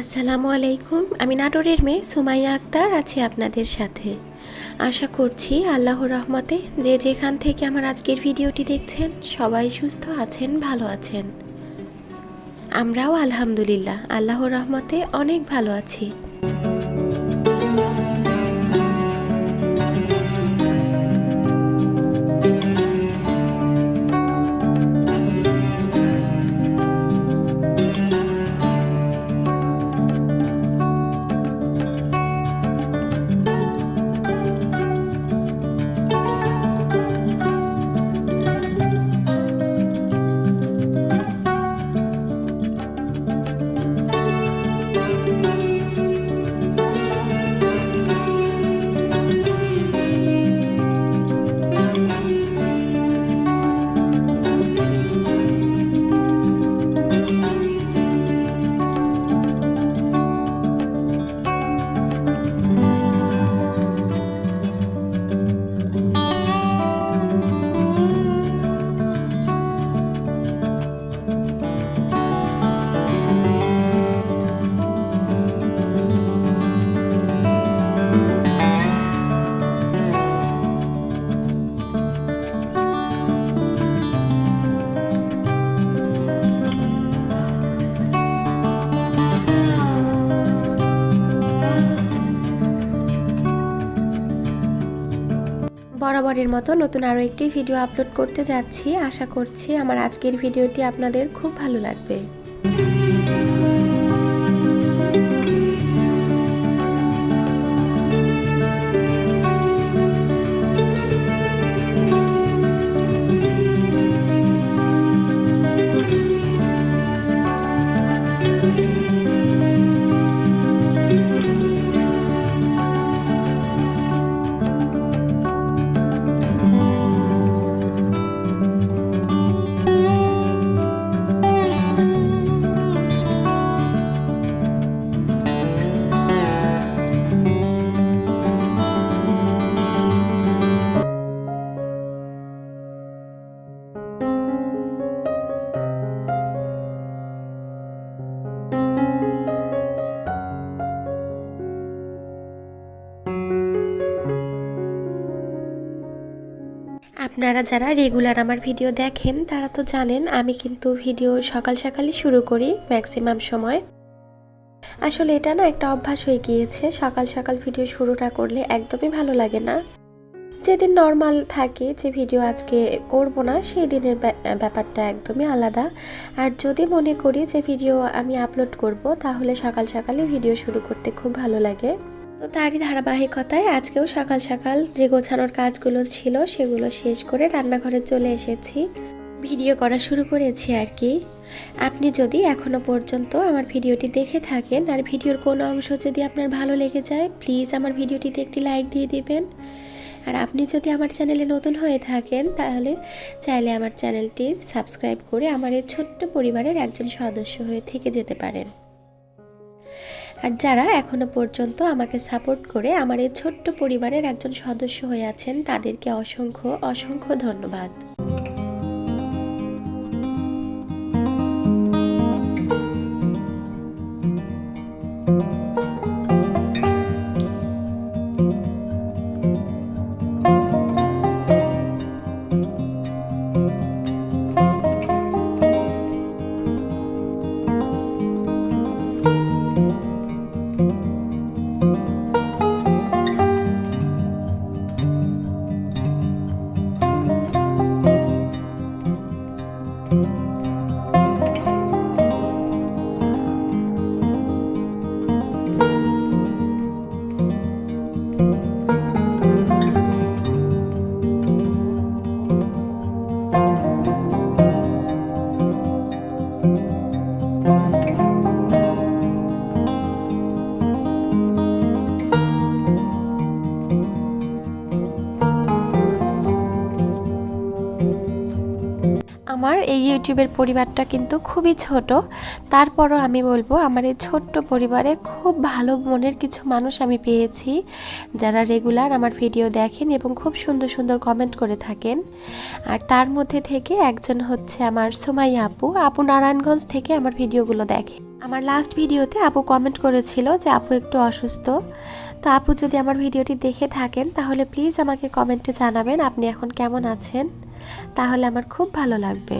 আসসালামু আলাইকুম আমি নাটোরের মেয়ে সুমাইয়া আক্তার আছি আপনাদের সাথে। আশা করছি আল্লাহ রহমতে যে যেখান থেকে আমার আজকের ভিডিওটি দেখছেন, সবাই সুস্থ আছেন, ভালো আছেন। আমরাও আলহামদুলিল্লাহ, আল্লাহর রহমতে অনেক ভালো আছি। বরাবরের মতো নতুন আরও একটি ভিডিও আপলোড করতে যাচ্ছি। আশা করছি আমার আজকের ভিডিওটি আপনাদের খুব ভালো লাগবে। আপনারা যারা রেগুলার আমার ভিডিও দেখেন, তারা তো জানেন আমি কিন্তু ভিডিও সকাল সকালই শুরু করি ম্যাক্সিমাম সময়। আসলে এটা না একটা অভ্যাস হয়ে গিয়েছে, সকাল সকাল ভিডিও শুরুটা করলে একদমই ভালো লাগে না। যেদিন নর্মাল থাকে যে ভিডিও আজকে করব না, সেই দিনের ব্যা- ব্যাপারটা একদমই আলাদা। আর যদি মনে করি যে ভিডিও আমি আপলোড করব, তাহলে সকাল সকালে ভিডিও শুরু করতে খুব ভালো লাগে। তো তারই ধারাবাহিকতায় আজকেও সকাল সকাল যে গোছানোর কাজগুলো ছিল সেগুলো শেষ করে রান্নাঘরে চলে এসেছি। ভিডিও করা শুরু করেছি আর কি। আপনি যদি এখনও পর্যন্ত আমার ভিডিওটি দেখে থাকেন আর ভিডিওর কোনো অংশ যদি আপনার ভালো লেগে যায় প্লিজ আমার ভিডিওটিতে একটি লাইক দিয়ে দিবেন। আর আপনি যদি আমার চ্যানেলে নতুন হয়ে থাকেন, তাহলে চাইলে আমার চ্যানেলটি সাবস্ক্রাইব করে আমার এই ছোট্ট পরিবারের একজন সদস্য হয়ে থেকে যেতে পারেন। আর যারা এখনও পর্যন্ত আমাকে সাপোর্ট করে আমার এই ছোট্ট পরিবারের একজন সদস্য হয়ে আছেন, তাদেরকে অসংখ্য অসংখ্য ধন্যবাদ। ইউটিউবের পরিবারটা কিন্তু খুবই ছোট। তারপরও আমি বলব, আমার এই ছোট্ট পরিবারে খুব ভালো মনের কিছু মানুষ আমি পেয়েছি, যারা রেগুলার আমার ভিডিও দেখেন এবং খুব সুন্দর সুন্দর কমেন্ট করে থাকেন। আর তার মধ্যে থেকে একজন হচ্ছে আমার সুমাইয়া আপু। আপু নারায়ণগঞ্জ থেকে আমার ভিডিওগুলো দেখে। আমার লাস্ট ভিডিওতে আপু কমেন্ট করেছিল যে, আপু একটু অসুস্থ। তো আপু যদি আমার ভিডিওটি দেখে থাকেন, তাহলে প্লিজ আমাকে কমেন্টে জানাবেন, আপনি এখন কেমন আছেন? তাহলে আমার খুব ভালো লাগবে।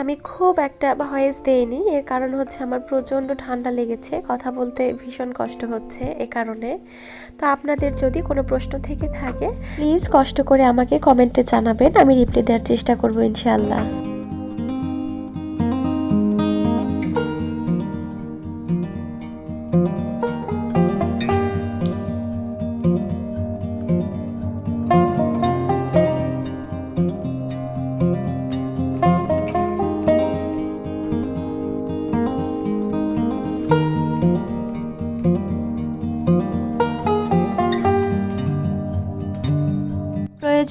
আমি খুব একটা ভয়েস দেইনি। এর কারণ হচ্ছে আমার প্রচণ্ড ঠান্ডা লেগেছে। কথা বলতে ভীষণ কষ্ট হচ্ছে এ কারণে। তো আপনাদের যদি কোনো প্রশ্ন থেকে থাকে প্লিজ কষ্ট করে আমাকে কমেন্টে জানাবেন। আমি রিপ্লাই দেওয়ার চেষ্টা করব ইনশাল্লাহ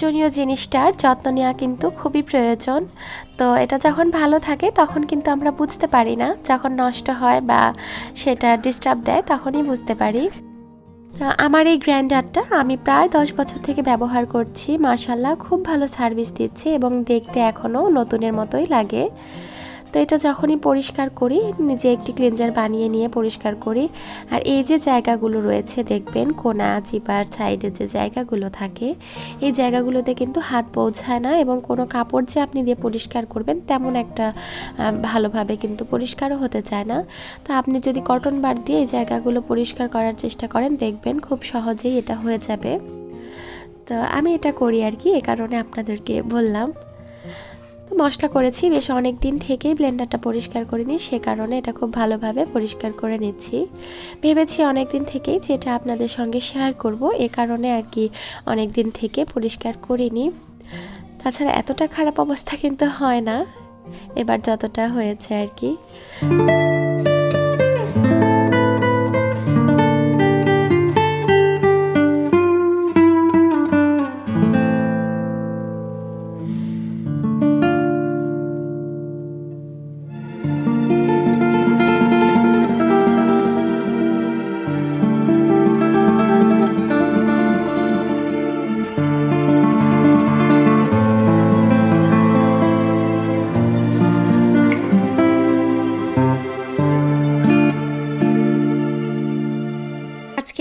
প্রয়োজনীয় জিনিসটার যত্ন নেওয়া কিন্তু খুবই প্রয়োজন। তো এটা যখন ভালো থাকে, তখন কিন্তু আমরা বুঝতে পারি না। যখন নষ্ট হয় বা সেটা ডিস্টার্ব দেয়, তখনই বুঝতে পারি। আমার এই গ্র্যান্ডারটা আমি প্রায় দশ বছর থেকে ব্যবহার করছি। মাসাল্লাহ খুব ভালো সার্ভিস দিচ্ছে এবং দেখতে এখনও নতুনের মতোই লাগে। তো এটা যখনই পরিষ্কার করি, নিজে একটি ক্লিনজার বানিয়ে নিয়ে পরিষ্কার করি। আর এই যে জায়গাগুলো রয়েছে, দেখবেন কোনা চিপার সাইডে যে জায়গাগুলো থাকে, এই জায়গাগুলোতে কিন্তু হাত পৌঁছায় না এবং কোনো কাপড় যে আপনি দিয়ে পরিষ্কার করবেন তেমন একটা ভালোভাবে কিন্তু পরিষ্কারও হতে চায় না। তো আপনি যদি কটন বার দিয়ে এই জায়গাগুলো পরিষ্কার করার চেষ্টা করেন, দেখবেন খুব সহজেই এটা হয়ে যাবে। তো আমি এটা করি আর কি, এ কারণে আপনাদেরকে বললাম। মশলা করেছি, বেশ অনেক দিন থেকেই ব্লেন্ডারটা পরিষ্কার করিনি, সে কারণে এটা খুব ভালোভাবে পরিষ্কার করে নিচ্ছি। ভেবেছি অনেক দিন থেকেই যেটা আপনাদের সঙ্গে শেয়ার করব, এ কারণে আর কি অনেক দিন থেকে পরিষ্কার করিনি। তাছাড়া এতটা খারাপ অবস্থা কিন্তু হয় না, এবার যতটা হয়েছে আর কি।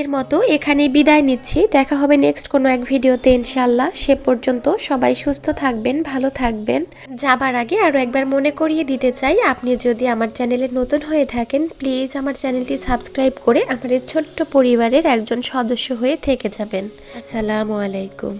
আজকের মতো এখানে বিদায় নিচ্ছি। দেখা হবে নেক্সট কোনো এক ভিডিওতে ইনশাল্লাহ সে পর্যন্ত সবাই সুস্থ থাকবেন, ভালো থাকবেন। যাবার আগে আরও একবার মনে করিয়ে দিতে চাই, আপনি যদি আমার চ্যানেলে নতুন হয়ে থাকেন প্লিজ আমার চ্যানেলটি সাবস্ক্রাইব করে এই ছোট্ট পরিবারের একজন সদস্য হয়ে থেকে যাবেন। আসসালামু আলাইকুম।